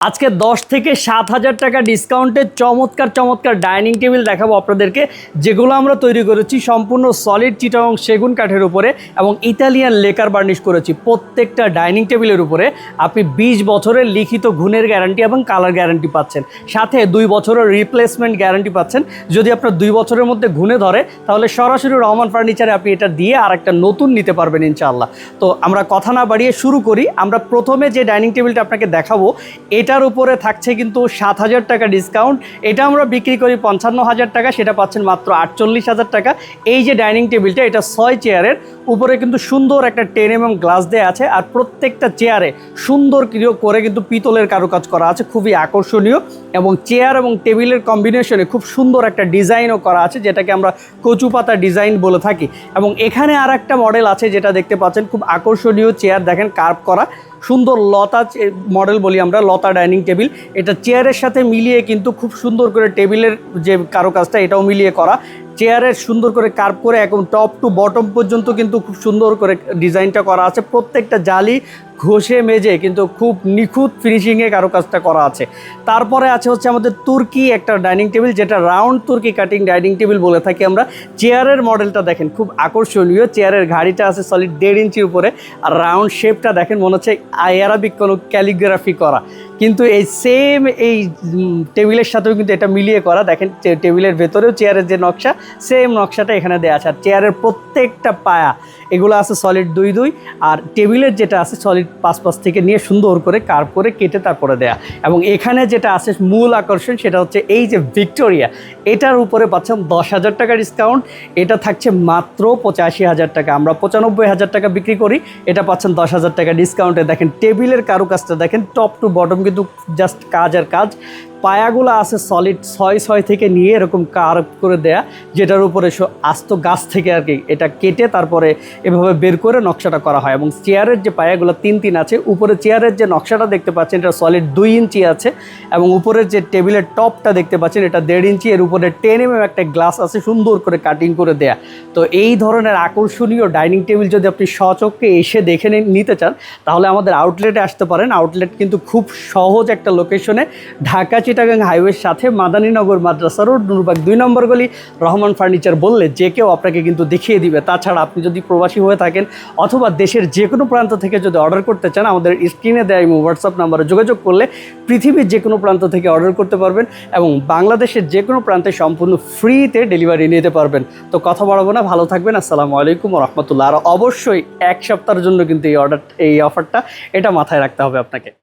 আজকে দশ থেকে সাত হাজার টাকা ডিসকাউন্টে চমৎকার চমৎকার ডাইনিং টেবিল দেখাবো আপনাদেরকে, যেগুলো আমরা তৈরি করেছি সম্পূর্ণ সলিড চিটাং সেগুন কাঠের উপরে এবং ইতালিয়ান লেকার বার্নিশ করেছি প্রত্যেকটা ডাইনিং টেবিলের উপরে। আপনি বিশ বছরের লিখিত গুণের গ্যারান্টি এবং কালার গ্যারান্টি পাচ্ছেন। সাথে দুই বছরের রিপ্লেসমেন্ট গ্যারান্টি পাচ্ছেন। যদি আপনার দুই বছরের মধ্যে ঘুনে ধরে, তাহলে সরাসরি রহমান ফার্নিচারে আপনি এটা দিয়ে আর একটা নতুন নিতে পারবেন ইনশাআল্লাহ। তো আমরা কথা না বাড়িয়ে শুরু করি। আমরা প্রথমে যে ডাইনিং টেবিলটা আপনাকে দেখাবো এটার উপরে থাকছে কিন্তু সাত হাজার টাকা ডিসকাউন্ট এটা আমরা বিক্রি করি পঞ্চান্ন হাজার টাকা, সেটা পাচ্ছেন মাত্র আটচল্লিশ হাজার টাকা। এই যে ডাইনিং টেবিলটা, এটা ছয় চেয়ারের, উপরে কিন্তু সুন্দর একটা টেন এম গ্লাস দেওয়া আছে আর প্রত্যেকটা চেয়ারে সুন্দর করে কিন্তু পিতলের কারুকাজ করা আছে, খুবই আকর্ষণীয়। এবং চেয়ার এবং টেবিলের কম্বিনেশনে খুব সুন্দর একটা ডিজাইনও করা আছে, যেটাকে আমরা কচু পাতা ডিজাইন বলে থাকি। এবং এখানে আর একটা মডেল আছে, যেটা দেখতে পাচ্ছেন, খুব আকর্ষণীয় চেয়ার, দেখেন কার্ভ করা। সুন্দর লতা মডেল বলি আমরা, লতা ডাইনিং টেবিল। এটা চেয়ারের সাথে মিলিয়ে কিন্তু খুব সুন্দর করে টেবিলের যে কারও কাজটা এটাও মিলিয়ে করা। চেয়ারের সুন্দর করে কার্ভ করে একদম টপ টু বটম পর্যন্ত কিন্তু খুব সুন্দর করে ডিজাইনটা করা আছে। প্রত্যেকটা জালি ঘষে মেজে কিন্তু খুব নিখুঁত ফিনিশিংয়ে কারও কাজটা করা আছে। তারপরে আছে হচ্ছে আমাদের তুর্কি একটা ডাইনিং টেবিল, যেটা রাউন্ড তুর্কি কাটিং ডাইনিং টেবিল বলে থাকি আমরা। চেয়ারের মডেলটা দেখেন, খুব আকর্ষণীয়। চেয়ারের ঘাড়িটা আছে সলিড দেড় ইঞ্চির উপরে, আর রাউন্ড শেপটা দেখেন, মনে হচ্ছে আয়ারাবিক কোনো ক্যালিগ্রাফি করা। কিন্তু এই সেম এই টেবিলের সাথেও কিন্তু এটা মিলিয়ে করা। দেখেন, টেবিলের ভেতরেও চেয়ারের যে নকশা সেম নকশাটা এখানে দেওয়া আছে। আর চেয়ারের প্রত্যেকটা পায়া এগুলো আছে সলিড দুই দুই আর টেবিলের যেটা আছে সলিড পাঁচ পাঁচ থেকে নিয়ে সুন্দর করে কার্ভ করে কেটে তারপরে দেয়া। এবং এখানে যেটা আছে মূল আকর্ষণ সেটা হচ্ছে এই যে ভিক্টোরিয়া, এটার উপরে পাচ্ছেন দশ হাজার টাকা ডিসকাউন্ট এটা থাকছে মাত্র পঁচাশি হাজার টাকা। আমরা পঁচানব্বই হাজার টাকা বিক্রি করি, এটা পাচ্ছেন দশ হাজার টাকা ডিসকাউন্টে দেখেন টেবিলের কারুকাজটা দেখেন টপ টু বটম কিন্তু জাস্ট কাজ আর কাজ। পায়াগুলো আছে সলিড ছয় ছয় থেকে নিয়ে এরকম কার্ভ করে দেয়া, যেটার উপরে আস্ত গাছ থেকে আর কি এটা কেটে তারপরে এভাবে বের করে নকশাটা করা হয়। এবং চেয়ারের যে পায়াগুলো তিন তিন আছে, উপরে চেয়ারের যে নকশাটা দেখতে পাচ্ছেন, এটা সলিড দুই ইঞ্চি আছে, এবং উপরের যে টেবিলের টপটা দেখতে পাচ্ছেন, এটা দেড় ইঞ্চি, এর উপরে টেন এম একটা গ্লাস আছে সুন্দর করে কাটিং করে দেয়া। তো এই ধরনের আকর্ষণীয় ডাইনিং টেবিল যদি আপনি সচক্ষে এসে দেখে নিতে চান, তাহলে আমাদের আউটলেটে আসতে পারেন। আউটলেট কিন্তু খুব সহজ একটা লোকেশনে ঢাকা চিটাগাং হাইওয়ের সাথে মাদানীনগর মাদ্রাসা রোড, নুরবাগ দুই নম্বর গলি, রহমান ফার্নিচার বললে যে কেউ আপনাকে কিন্তু দেখিয়ে দিবে। তাছাড়া আপনি যদি প্রবাসী হয়ে থাকেন অথবা দেশের যে কোনো প্রান্ত থেকে যদি অর্ডার করতে চান, আমাদের স্ক্রিনে দেয় এবং হোয়াটসঅ্যাপ নাম্বারে যোগাযোগ করলে পৃথিবীর যে কোনো প্রান্ত থেকে অর্ডার করতে পারবেন এবং বাংলাদেশের যে কোনো প্রান্তে সম্পূর্ণ ফ্রিতে ডেলিভারি নিতে পারবেন। তো কথা বাড়াবো না, ভালো থাকবেন, আসসালামু আলাইকুম রহমতুল্লাহ আর অবশ্যই এক সপ্তাহের জন্য কিন্তু এই অর্ডার, এই অফারটা, এটা মাথায় রাখতে হবে আপনাকে।